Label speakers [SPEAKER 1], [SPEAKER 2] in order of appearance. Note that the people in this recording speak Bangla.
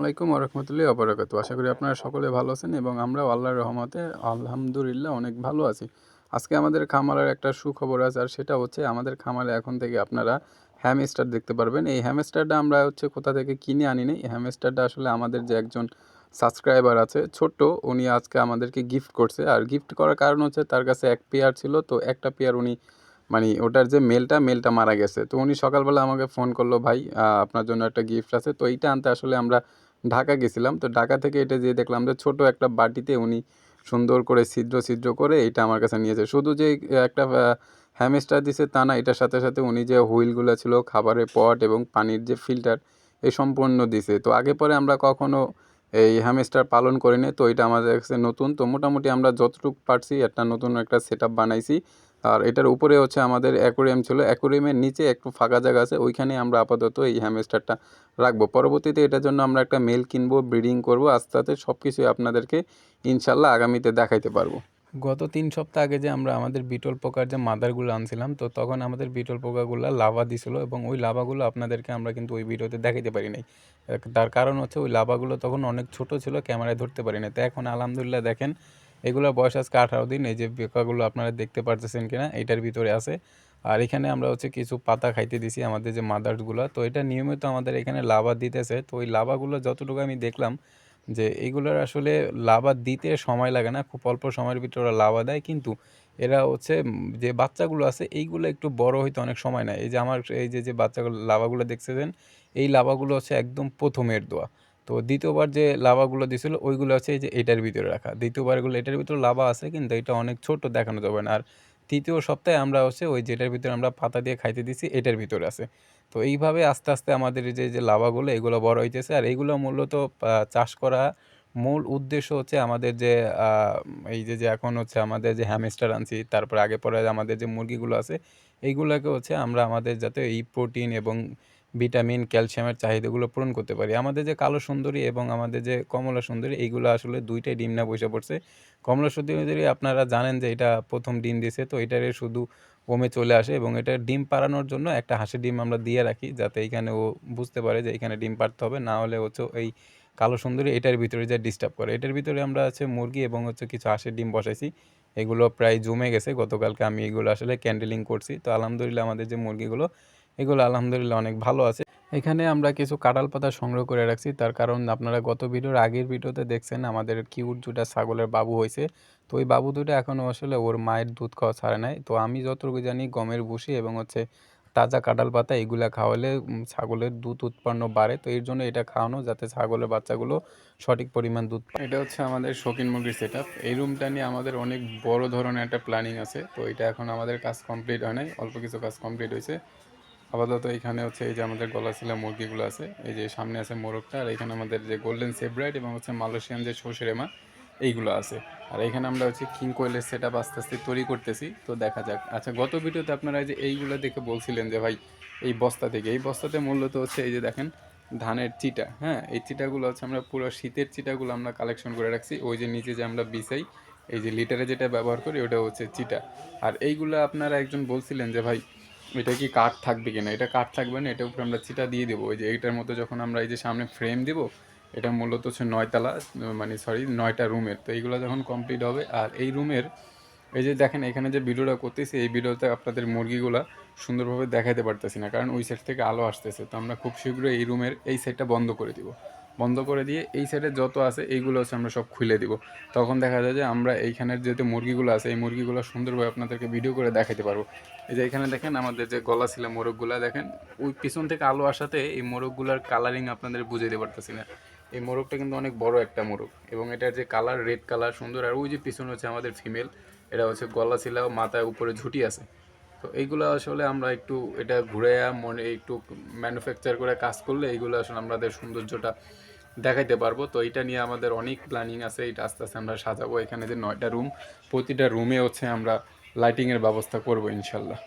[SPEAKER 1] আলাইকুম রহমতুল্লাহ অবরাকাতু আশা করি আপনারা সকলে ভালো আছেন এবং আমরাও আল্লাহর রহমতে আলহামদুলিল্লাহ অনেক ভালো আছি। আজকে আমাদের খামারের একটা সুখবর আছে আর সেটা হচ্ছে আমাদের খামারে এখন থেকে আপনারা হ্যামস্টার দেখতে পারবেন। এই হ্যামস্টারটা আমরা হচ্ছে কোথা থেকে কিনে আনি এই হ্যামস্টারটা আসলে আমাদের যে একজন সাবস্ক্রাইবার আছে, ছোট্ট, উনি আজকে আমাদেরকে গিফট করছে। আর গিফট করার কারণ হচ্ছে তার কাছে এক পেয়ার ছিল, তো একটা পেয়ার উনি মানে ওটার যে মেলটা মেলটা মারা গেছে। তো উনি সকালবেলা আমাকে ফোন করল, ভাই আপনার জন্য একটা গিফট আছে। তো এইটা আনতে আসলে আমরা ঢাকা গেছিলাম। তো ঢাকা থেকে এটা যেয়ে দেখলাম যে ছোট একটা বাটিতে উনি সুন্দর করে ছিদ্র ছিদ্র করে এটা আমার কাছে নিয়েছে। শুধু যে একটা হ্যামেস্টার দিছে তা না, এটার সাথে সাথে উনি যে হুইলগুলো ছিল, খাবারের পট এবং পানির যে ফিল্টার এই সম্পূর্ণ দিছে। তো আগে পরে আমরা কখনো এই হ্যামেস্টার পালন করি করিনি, তো এটা আমাদের কাছে নতুন। তো মোটামুটি আমরা যতটুকু পারছি একটা নতুন একটা সেট বানাইছি। আর এটার উপরে হচ্ছে আমাদের অ্যাকোরিয়াম ছিল। অ্যাকোরিয়ামের নিচে একটু ফাঁকা জায়গা আছে, ওইখানে আমরা আপাতত এই হ্যামস্টারটা রাখব। পরবর্তীতে এটার জন্য আমরা একটা মেল কিনবো ব্রিডিং করব, আস্তে আস্তে সব কিছুই আপনাদেরকে ইনশাল্লাহ আগামীতে দেখাইতে পারব। গত তিন সপ্তাহ আগে যে আমরা আমাদের বিটল পোকার যে মাদারগুলো আনছিলাম, তো তখন আমাদের বিটল পোকাগুলো লাভা দিছিল এবং ওই লাভাগুলো আপনাদেরকে আমরা কিন্তু ওই ভিডিওতে দেখাইতে পারি নাই। তার কারণ হচ্ছে ওই লাভাগুলো তখন অনেক ছোট ছিল, ক্যামেরায় ধরতে পারি না তো এখন আলহামদুলিল্লাহ দেখেন এগুলোর বয়স আজকে আঠারো দিন, এই যে বেকাগুলো আপনারা দেখতে পারতেছেন কিনা এটার ভিতরে আছে। আর এখানে আমরা হচ্ছে কিছু পাতা খাইতে দিছি আমাদের যে মাদার্সগুলো তো এটা নিয়মিত আমাদের এখানে লাভা দিতেছে। তো ওই লাভাগুলো যতটুকু আমি দেখলাম যে এইগুলোর আসলে লাভা দিতে সময় লাগে না, খুব অল্প সময়ের ভিতরে ওরা লাভা দেয়। কিন্তু এরা হচ্ছে যে বাচ্চাগুলো আছে, এইগুলো একটু বড় হইতে অনেক সময় নেয়। এই যে আমার এই যে যে বাচ্চাগুলো লাভাগুলো দেখতেছেন, এই লাভাগুলো হচ্ছে একদম প্রথমের দোয়া। তো দ্বিতীয়বার যে লাভাগুলো দিছিল ওইগুলো এই যে এটার ভিতরে রাখা। দ্বিতীয়বারগুলো এটার ভিতরে লাভা আছে, কিন্তু এটা অনেক ছোট দেখানো যাবে না। আর তৃতীয় সপ্তাহে আমরা হচ্ছে ওই যেটার ভিতরে আমরা পাতা দিয়ে খাইতে দিছি এটার ভিতরে আছে। তো এইভাবে আস্তে আস্তে আমাদের যে যে লাভাগুলো, এগুলো বড় হইতেছে। আর এইগুলো মূলত চাষ করা মূল উদ্দেশ্য হচ্ছে আমাদের যে এই যে যে এখন হচ্ছে আমাদের যে হ্যামস্টার আনছি, তারপর আগে পরে আমাদের যে মুরগিগুলো আছে, এইগুলোকে হচ্ছে আমরা আমাদের যাতে এই প্রোটিন এবং ভিটামিন, ক্যালসিয়ামের চাহিদাগুলো পূরণ করতে পারি। আমাদের যে কালো সুন্দরী এবং আমাদের যে কমলা সুন্দরী, এইগুলো আসলে দুইটাই ডিম না বসে পড়ছে। কমলা সুন্দরী আপনারা জানেন যে এটা প্রথম ডিম দিছে তো এটারে শুধু ওমে চলে আসে এবং এটা ডিম পাড়ানোর জন্য একটা হাঁসের ডিম আমরা দিয়ে রাখি যাতে এইখানে ও বুঝতে পারে যে এখানে ডিম পাড়তে হবে। না হলে হচ্ছে এই কালো সুন্দরী এটার ভিতরে যা ডিস্টার্ব করে। এটার ভিতরে আমরা আছে মুরগি এবং হচ্ছে কিছু হাঁসের ডিম বসাইছি। এগুলো প্রায় জমে গেছে। গতকালকে আমি এগুলো আসলে ক্যান্ডেলিং করছি। তো আলহামদুলিল্লাহ আমাদের যে মুরগিগুলো এগুলো আলহামদুলিল্লাহ অনেক ভালো আছে। এখানে আমরা কিছু কাঁঠাল পাতা সংগ্রহ করে রাখছি। তার কারণ আপনারা গত ভিডিওর আগের ভিডিওতে দেখছেন, আমাদের কিউট দুটা ছাগলের বাবু হয়েছে। তো ওই বাবু দুটো এখনও আসলে ওর মায়ের দুধ খাওয়া ছাড়ে নাই। তো আমি যতটুকু জানি গমের ভুসি এবং হচ্ছে তাজা কাঁঠাল পাতা এগুলো খাওয়ালে ছাগলের দুধ উৎপন্ন বাড়ে। তো এর জন্য এটা খাওয়ানো যাতে ছাগলের বাচ্চাগুলো সঠিক পরিমাণ দুধ এটা হচ্ছে আমাদের শৌখিন মুরগির সেট এই রুমটা নিয়ে আমাদের অনেক বড় ধরনের একটা প্ল্যানিং আছে। তো এটা এখন আমাদের কাজ কমপ্লিট হয় নাই। অল্প কিছু কাজ কমপ্লিট হয়েছে। আপাতত এখানে হচ্ছে এই যে আমাদের গলা ছিল মুরগিগুলো আছে, এই যে সামনে আছে মোরগটা, আর এখানে আমাদের যে গোল্ডেন সেব্রাইট এবং হচ্ছে মালয়েশিয়ান যে সর্ষেরেমা, এইগুলো আছে। আর এখানে আমরা হচ্ছে কিং কোয়েলের সেট আপ আস্তে আস্তে তৈরি করতেছি, তো দেখা যাক। আচ্ছা গত ভিডিওতে আপনারা যে এইগুলো দেখে বলছিলেন যে ভাই, এই বস্তা থেকে, এই বস্তাতে মূলত হচ্ছে এই যে দেখেন ধানের চিটা হ্যাঁ? এই চিটাগুলো হচ্ছে আমরা পুরো শীতের চিটাগুলো আমরা কালেকশন করে রাখছি, ওই যে নিচে যে আমরা বিছাই, এই যে লিটারে যেটা ব্যবহার করি, ওটা হচ্ছে চিটা। আর এইগুলো আপনারা একজন বলছিলেন যে ভাই এটা কি কাঠ থাকবে কিনা? এটা কাঠ থাকবে না, এটার উপরে আমরা চিটা দিয়ে দেবো। ওই যে এইটার মতো যখন আমরা এই যে সামনে ফ্রেম দেবো, এটা মূলত হচ্ছে নয়তলা মানে সরি নয়টা রুমের। তো এইগুলো যখন কমপ্লিট হবে, আর এই রুমের, এই যে দেখেন, এখানে যে ভিডিওটা করতেছি, এই ভিডিওতে আপনাদের মুরগিগুলা সুন্দরভাবে দেখাতে পারতেছি না, কারণ ওই সাইড থেকে আলো আসতেছে। তো আমরা খুব শীঘ্রই এই রুমের, এই সাইডটা বন্ধ করে দিব। বন্ধ করে দিয়ে এই সাইডে যত আছে, এইগুলো হচ্ছে আমরা সব খুলে দিব। তখন দেখা যায় যে আমরা এইখানের যেহেতু মুরগিগুলো আছে, এই মুরগিগুলো সুন্দরভাবে আপনাদেরকে ভিডিও করে দেখাতে পারব। এই যে এখানে দেখেন আমাদের যে গলা ছিল মোরগগুলো, দেখেন ওই পিছন থেকে আলো আসাতে এই মোরগগুলোর কালারিং আপনাদের বুঝাইতে পারতেছি না। এই মোরগটা কিন্তু অনেক বড় একটা মোরগ এবং এটার যে কালার রেড কালার সুন্দর, আর ওই যে পিছনে হচ্ছে আমাদের ফিমেল এটা হচ্ছে গলা ছিল, মাথায় উপরে ঝুটি আছে। তো এইগুলো আসলে আমরা একটু এটা ঘুরে মনে, একটু ম্যানুফ্যাকচার করে কাজ করলে এইগুলো আসলে আমাদের সৌন্দর্যটা দেখাইতে পারব। তো এটা নিয়ে আমাদের অনেক প্ল্যানিং আছে। এটা আস্তে আস্তে আমরা সাজাবো। এখানে যে নয়টা রুম প্রতিটা রুমে হচ্ছে আমরা লাইটিংয়ের ব্যবস্থা করব ইনশাল্লাহ।